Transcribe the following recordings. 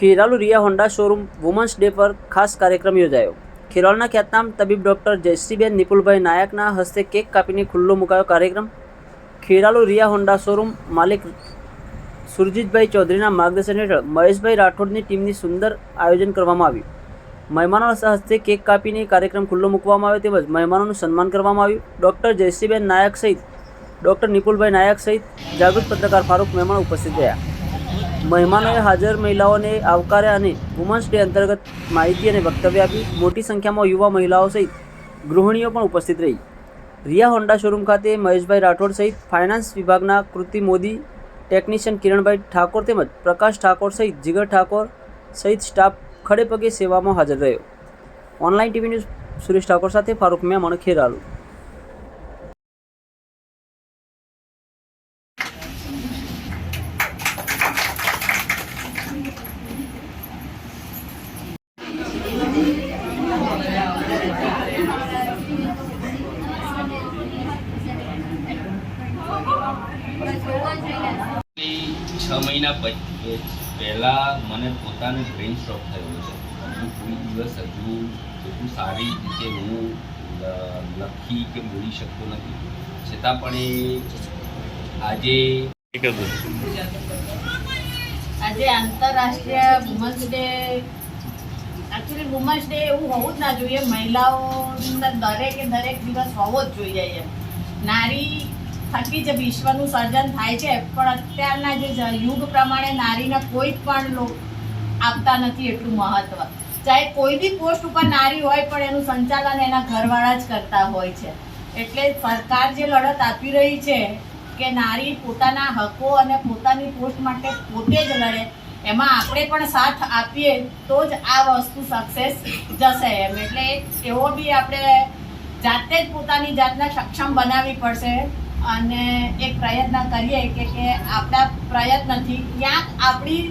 Kheralu Riya Honda showroom women's day પર ખાસ કાર્યક્રમ યોજાયો. ખેરાલુના ખ્યાતનામ તબીબ ડૉક્ટર જયશ્રીબેન નિપુલભાઈ નાયકના હસ્તે કેક કાપીને ખુલ્લો મુકાયો કાર્યક્રમ. ખેરાલુ રિયા હોન્ડા શોરૂમ માલિક સુરજીતભાઈ ચૌધરીના માર્ગદર્શન હેઠળ મહેશભાઈ રાઠોડની ટીમની સુંદર આયોજન કરવામાં આવ્યું. મહેમાનો હસ્તે કેક કાપીને કાર્યક્રમ ખુલ્લો મૂકવામાં આવ્યો તેમજ મહેમાનોનું સન્માન કરવામાં આવ્યું. ડૉક્ટર જયશ્રીબેન નાયક સહિત ડૉક્ટર નિપુલભાઈ નાયક સહિત જાગૃત પત્રકાર ફારૂક મહેમાન ઉપસ્થિત રહ્યા. મહેમાનોએ હાજર મહિલાઓને આવકાર્યા અને વુમન્સ ડે અંતર્ગત માહિતી અને વક્તવ્ય આપી. મોટી સંખ્યામાં યુવા મહિલાઓ સહિત ગૃહિણીઓ પણ ઉપસ્થિત રહી. રિયા હોન્ડા શોરૂમ ખાતે મહેશભાઈ રાઠોડ સહિત ફાઇનાન્સ વિભાગના કૃતિ મોદી, ટેકનિશિયન કિરણભાઈ ઠાકોર તેમજ પ્રકાશ ઠાકોર સહિત જીગર ઠાકોર સહિત સ્ટાફ ખડેપગે સેવામાં હાજર રહ્યો. Online TV news Suresh Thakor સાથે ફારૂક મેમણ ખેરાલુ. છ મહિના પછી પહેલાં મને પોતાને બ્રેઇન સ્ટ્રોક થયો છે. હજુ કોઈ દિવસ હજુ એટલું સારી રીતે હું લખી કે બોલી શકતો નથી. છતાં પણ એ આજે આજે આંતરરાષ્ટ્રીય women's day actually women's day એવું હોવું જ ના જોઈએ. મહિલાઓના દરેકે દરેક દિવસ હોવો જ જોઈએ એમ. નારી થકી જ વિશ્વનું સર્જન થાય છે, પણ અત્યારના જે યુગ પ્રમાણે નારીને કોઈ પણ લોક આપતા નથી એટલું મહત્વ. ચાહે કોઈ બી પોસ્ટ ઉપર નારી હોય, પણ એનું સંચાલન એના ઘરવાળા જ કરતા હોય છે. એટલે સરકાર જે લડત આપી રહી છે કે નારી પોતાના હકો અને પોતાની પોસ્ટ માટે પોતે જ લડે, એમાં આપણે પણ સાથ આપીએ તો જ આ વસ્તુ સક્સેસ જશે એમ. એટલે એવો બી આપણે જાતે જ પોતાની જાતને સક્ષમ બનાવવી પડશે. અને એક પ્રયત્ન કરીએ કે કે આપણા પ્રયત્નથી ક્યાંક આપણી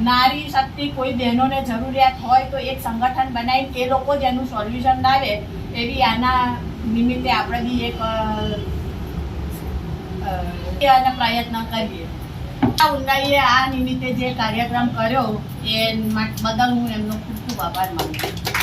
નારી શક્તિ કોઈ બહેનોને જરૂરિયાત હોય તો એક સંગઠન બનાવી એ લોકો જ એનું સોલ્યુશન લાવે એવી આના નિમિત્તે આપણે બી એક પ્રયત્ન કરીએ. આ ઉંડાઈએ આ નિમિત્તે જે કાર્યક્રમ કર્યો એ બદલ હું એમનો ખૂબ ખૂબ આભાર માનું છું.